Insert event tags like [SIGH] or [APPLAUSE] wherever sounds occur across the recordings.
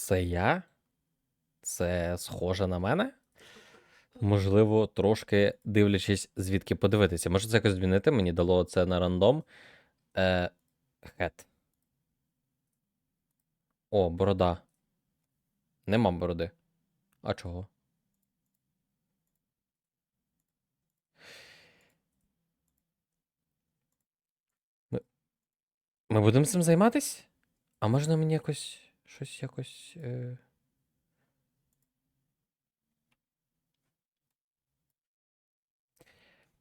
Це я? Це схоже на мене? Можливо, трошки дивлячись, звідки подивитися. Може це якось змінити? Мені дало це на рандом. Е, хет. О, борода. Нема бороди. А чого? Ми, ми будемо цим займатись? А можна мені якось щось якось. Е...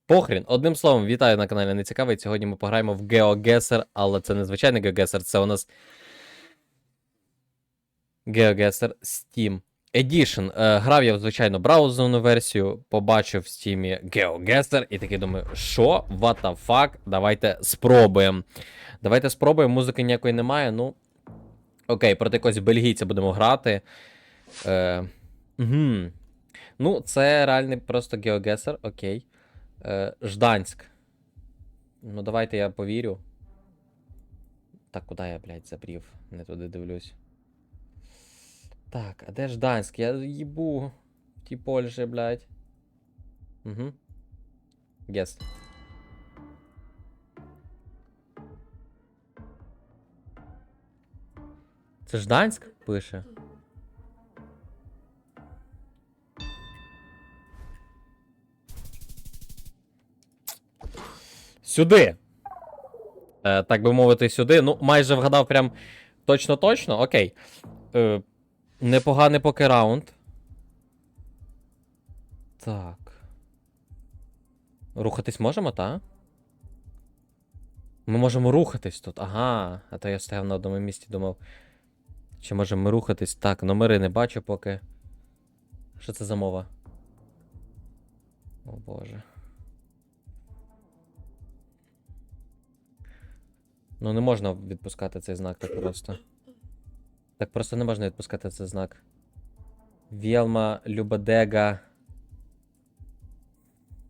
Похрін. Одним словом, вітаю на каналі Нецікавий. Сьогодні ми пограємо в GeoGuessr, але це не звичайний GeoGuessr, це у нас GeoGuessr Steam Edition. Е, грав я, звичайно, браузерну версію, побачив в Steam GeoGuessr і такий думаю, що? What the fuck? Давайте спробуємо. Давайте спробуємо. Музики ніякої немає. Ну. Окей, проти якогось бельгійця будемо грати. Е, угу. Ну, це реальний просто GeoGuessr, окей. Е, Жданськ. Ну, давайте я повірю. Так, куди я, блядь, забрів? Не туди дивлюсь. Так, а де Жданськ? Я їбу в тій Польщі, блядь. Угу. Yes. Це Жданськ пише. Сюди. Е, так би мовити, сюди. Ну, майже вгадав прям точно-точно. Окей. Е, непоганий поки раунд. Так. Рухатись можемо, та? Ми можемо рухатись тут. Ага. А то я стояв на одному місці, думав. Чи можемо ми рухатись? Так, номери не бачу поки. Що це за мова? О боже. Ну, не можна відпускати цей знак так просто. Так просто не можна відпускати цей знак. Вєлма Любадега.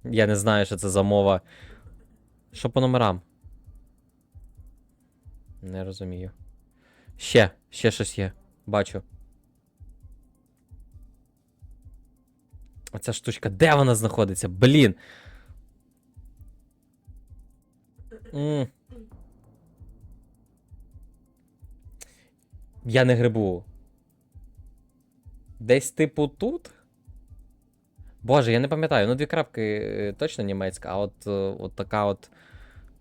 Я не знаю, що це за мова. Що по номерам? Не розумію. Ще, ще щось є. Бачу. Оця штучка, де вона знаходиться? Блін. М. Я не грибу. Десь типу тут? Боже, я не пам'ятаю. Ну, дві крапки е, точно німецька, а от, е, от така от.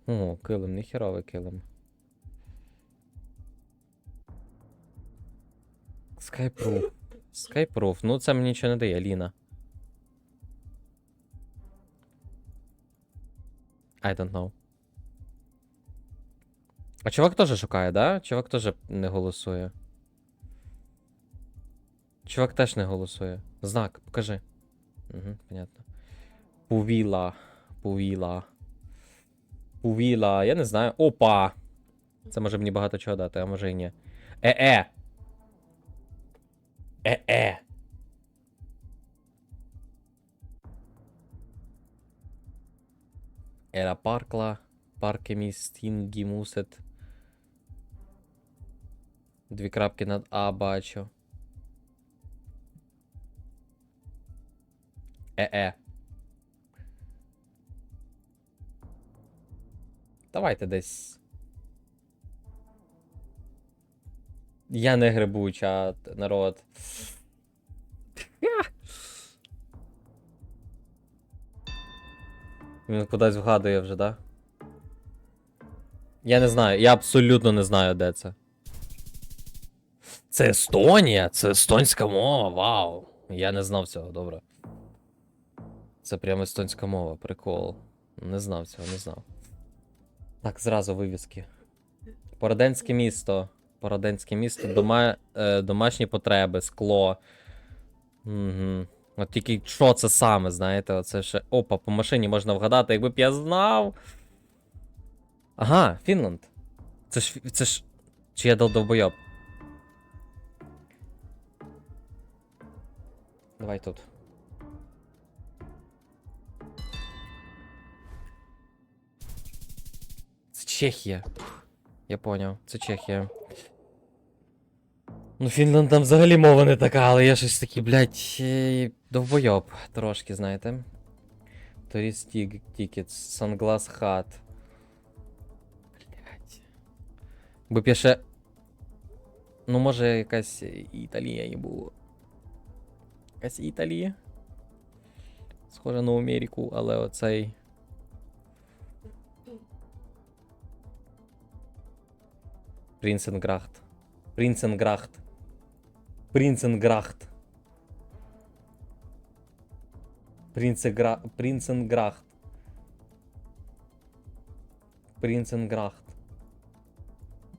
О, килим, не херовий килим. Skyproof. Skyproof. Ну, це мені нічого не дає, Ліна. I don't know. А чувак теж шукає, да? Чувак теж не голосує. Чувак теж не голосує. Знак, покажи. Угу, понятно. Пувіла. Пувіла. Пувіла. Я не знаю. Опа! Це може мені багато чого дати, а може і ні. Е-е! Е-е! Era parkla. Парки містінгі мусет. Дві крапки над А бачу. Е-е. Давайте десь. Я не грибу, чат, народ. Він кудись вгадує вже, да? Я не знаю, я абсолютно не знаю, де це. Це Естонія, це естонська мова, вау. Я не знав цього, добре. Це прямо естонська мова, прикол. Не знав цього, не знав. Так, зразу вивіски. Породенське місто. Породенське місто, дома, е, домашні потреби, скло. Угу. От тільки що це саме, знаєте, оце ще. Опа, по машині можна вгадати, якби б я знав. Ага, Фінланд. Це ж. Це ж. Чи я дал довбойоб? Давай тут. Це Чехія. Я поняв, це Чехія. Ну, Фінлянд там взагалі мова не така, але я щось такий, блядь, е, довбойоб трошки, знаєте. Tourist Tickets, Sunglass Hut. Блядь. Би б я ще... Ну, може, якась Італія і було. Якась Італія. Схоже на Америку, але оцей. Принценграхт. Принценграхт. Принценграхт. Принцегра... Принценграхт. Принценграхт.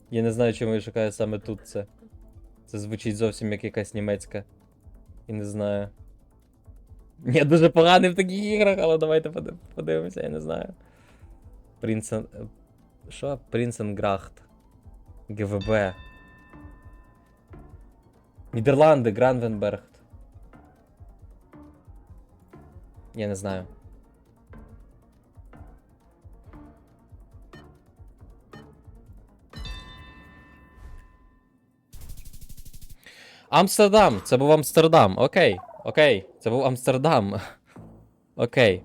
Я не знаю, чому я шукаю саме тут це. Це звучить зовсім як якась німецька. І не знаю. Я дуже поганий в таких іграх, але давайте поди- подивимося, я не знаю. Принцен. Що? Принценграхт. ГВБ. Нідерланди, Гранвенберг. Я не знаю. Амстердам! Це був Амстердам. Окей. Окей. Це був Амстердам. [LAUGHS] Окей.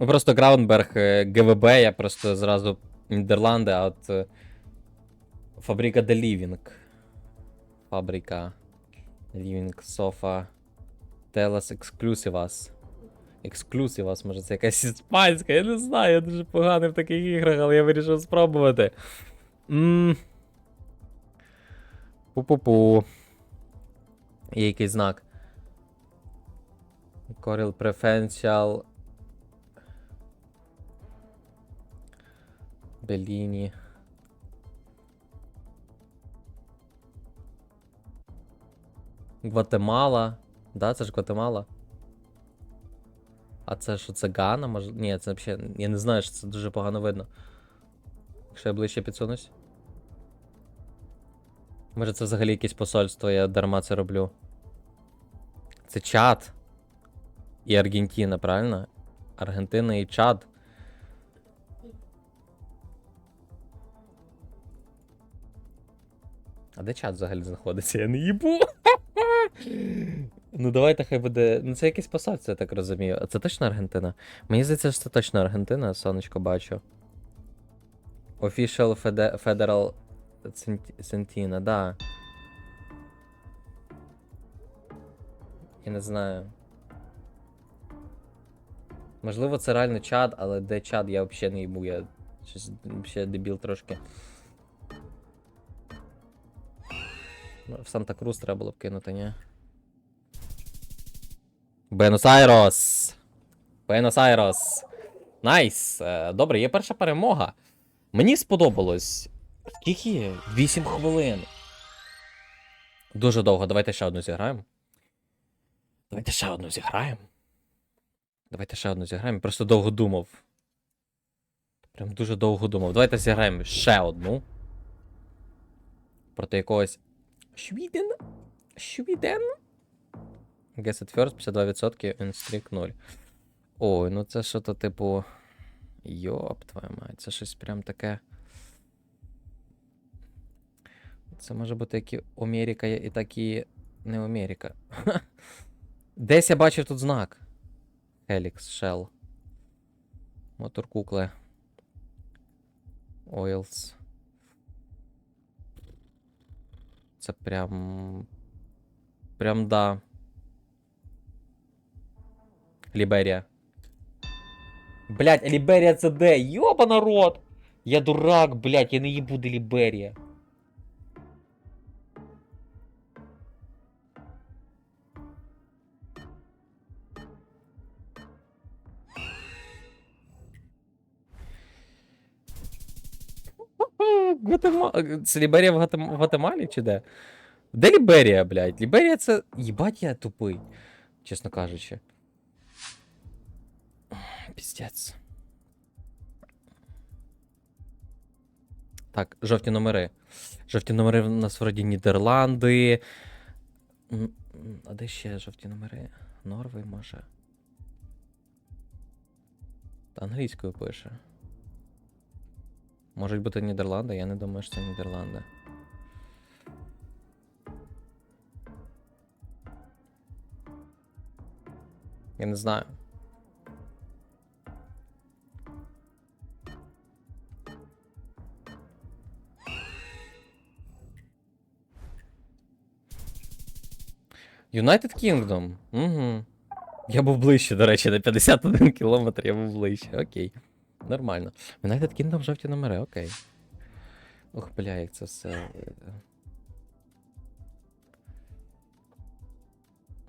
Ну просто Граунберг, е, ГВБ, я просто зразу Нідерланди, а от. е, Фабрика де Лівінг. Фабрика. Лівінг, Софа. Телас Ексклюсивас. Ексклюсивас, може це якась іспанська, я не знаю, я дуже поганий в таких іграх, але я вирішив спробувати. Пу-пу-пу. Є якийсь знак. Corel Preferential. Беліні. Гватемала. Да, це ж Гватемала. А це що, це Гана? Може... Ні, це взагалі. Я не знаю, що це дуже погано видно. Якщо я ближче підсунусь. Може це взагалі якесь посольство, я дарма це роблю. Це Чад. І Аргентина, правильно? Аргентина і Чад. А де чат взагалі знаходиться? Я не їбу. [LAUGHS] ну давайте хай буде. Ну це якесь посольство, я так розумію. А це точно Аргентина? Мені здається, що це точно Аргентина, сонечко бачу. Official Fede- Federal Sentina, да. Я не знаю. Можливо, це реально чад, але де чад, я взагалі не їбу, я щось дебіл трошки. В Санта-Крус треба було б кинути, ні? Бенос-Айрос! Бенос-Айрос! Найс! Е, Добре, є перша перемога. Мені сподобалось. Скільки? 8 хвилин. Дуже довго. Давайте ще одну зіграємо. Давайте ще одну зіграємо. Давайте ще одну зіграємо. Просто довго думав. Прям дуже довго думав. Давайте зіграємо ще одну. Проти якогось. Швіден? Швіден? Guess at first 52% Instreak 0. Ой, ну це що то типу. Йоп, твою мать, це щось прям таке. Це може бути як і Америка, і так і не Америка. [LAUGHS] Десь я бачив тут знак. Helix Shell. Мотор кукли. Oils. Це прям. Прям да. Ліберія. Блять, а Ліберія це де? Йоба народ! Я дурак, блять, я не їбу де Ліберія. Це Ліберія в Гватем... в Гватемалі чи де? Де Ліберія, блядь? Ліберія це. Їбать я тупий, чесно кажучи. Піздець. Так, жовті номери. Жовті номери в нас вроді Нідерланди. А де ще жовті номери? Норвей, може. Та англійською пише. Можуть бути Нідерланди, я не думаю, що це Нідерланди. Я не знаю. United Kingdom? Угу. Я був ближче, до речі, на 51 кілометр я був ближче. Окей. Нормально. United Kingdom жовті номери, окей. Ох, бля, як це все. е,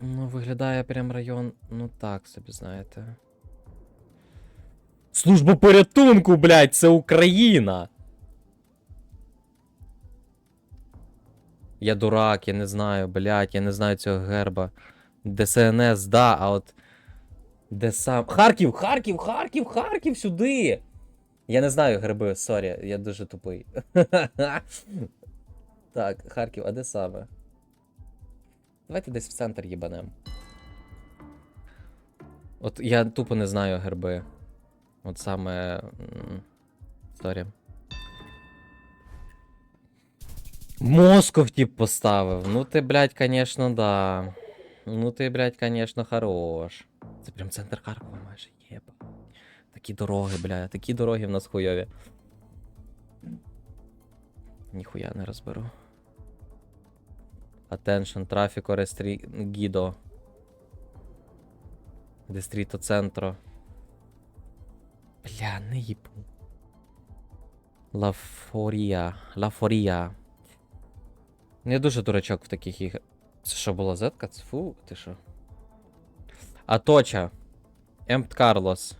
Ну, виглядає прям район, ну так собі, знаєте. Служба порятунку, блядь, це Україна! Я дурак, я не знаю, блядь, я не знаю цього герба. ДСНС, да, а от. Де сам. Харків, Харків, Харків, Харків сюди! Я не знаю герби, сорі, я дуже тупий. [LAUGHS] так, Харків, а де саме? Давайте десь в центр їбанем. От я тупо не знаю герби. От саме. Сорі. Москов тип поставив. Ну ти, блядь, конечно, да. Ну ти, блядь, конечно, хорош. Це прям центр Харкова майже єба. Такі дороги, бля, такі дороги в нас хуйові. Ніхуя не розберу. Attention, рестрі... Гідо. Дистріто центро. Бля, не їбу. Лафорія. Лафорія. Я дуже дурачок в таких іграх. Це що була зетка? Фу, ти що? Аточа. Емпт Карлос.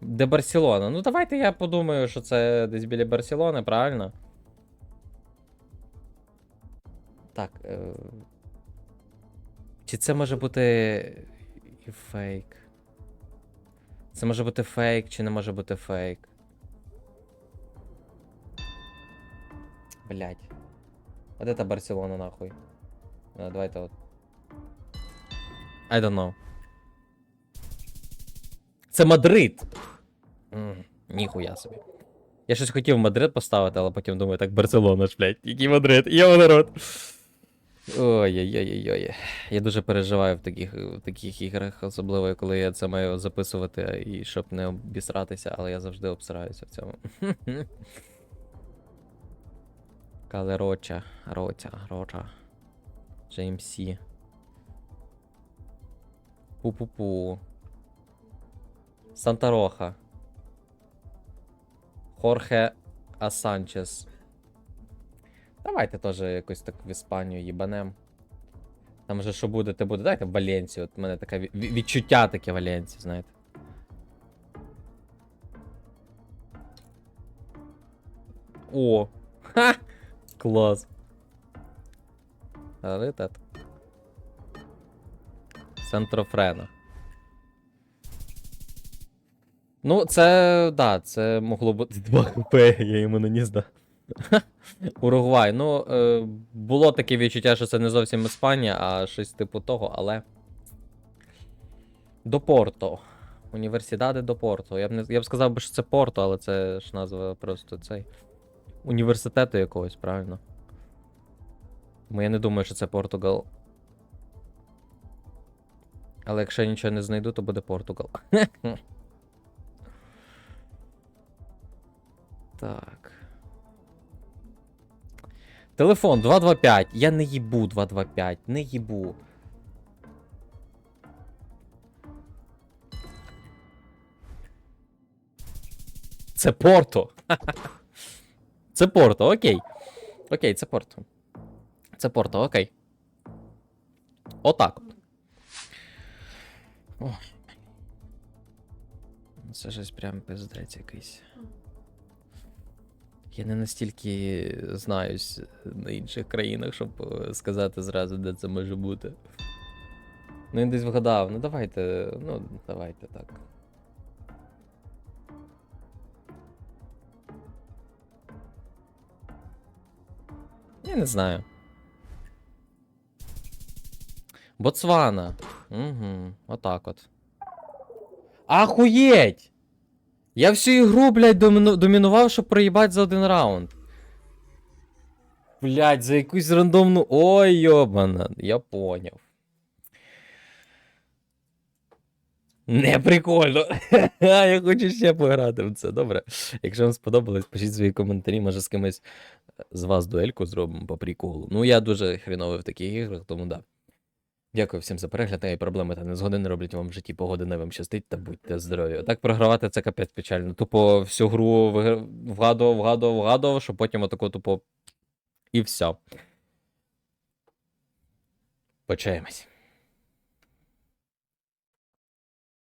Де Барселона? Ну давайте я подумаю, що це десь біля Барселони, правильно? Так. Е... Чи це може бути і фейк? Це може бути фейк, чи не може бути фейк? Блять. Де та Барселона нахуй? Давайте от. I don't know. Це Мадрид! Ніхуя собі. Я щось хотів Мадрид поставити, але потім думаю, так Барселона ж, блядь, який Мадрид, йо народ. Ой-ой-ой-ой. Я дуже переживаю в таких, в таких іграх, особливо коли я це маю записувати і щоб не обісратися, але я завжди обсираюся в цьому. [LAUGHS] Калероча, Ротя, Роча. JMC. Пу-пу-пу. Сантароха. Хорхе Асанчес. Давайте теж якось так в Іспанію їбанем. Там же що буде, те буде. Дайте в Валенцію. От в мене таке ві- ві- відчуття таке Валенції, знаєте. О! Ха! Клас. Раритет. Центрофрена. Ну, це. Да, це могло бути 2 хп, я йому наніс, да. [LAUGHS] Уругвай. Ну, е, було таке відчуття, що це не зовсім Іспанія, а щось типу того, але. До Порто. Універсідади до Порто. Я б не я б сказав би, що це Порто, але це ж назва просто цей. Університету якогось, правильно? Бо я не думаю, що це Португал. Але якщо я нічого не знайду, то буде Португал. [LAUGHS] так. Телефон 225. Я не їбу 225. Не їбу. Це Порто. [LAUGHS] Це Порто, окей. Окей, це Порто. Це Порто, окей. Отак от. Це щось прям пиздець якийсь. Я не настільки знаюсь на інших країнах, щоб е, сказати зразу, де це може бути. Ну, він десь вгадав. Ну давайте. Ну, давайте так. Я не знаю. Ботсвана. Угу, отак от. Ахуєть! Я всю ігру, блядь, доміну... домінував, щоб проїбать за один раунд. Блядь, за якусь рандомну. Ой, йобана, я поняв. Не прикольно. [LAUGHS] Я хочу ще пограти в це. Добре. Якщо вам сподобалось, пишіть свої коментарі, може з кимось з вас дуельку зробимо по приколу. Ну, я дуже хріновий в таких іграх, тому да. Дякую всім за перегляд. І проблеми та незгоди не роблять вам в житті погоди, не вам щастить та будьте здорові. Так програвати це капець печально. Тупо всю гру вгадував, вгадував, вгадував, що потім отако тупо. І все. Почаємось.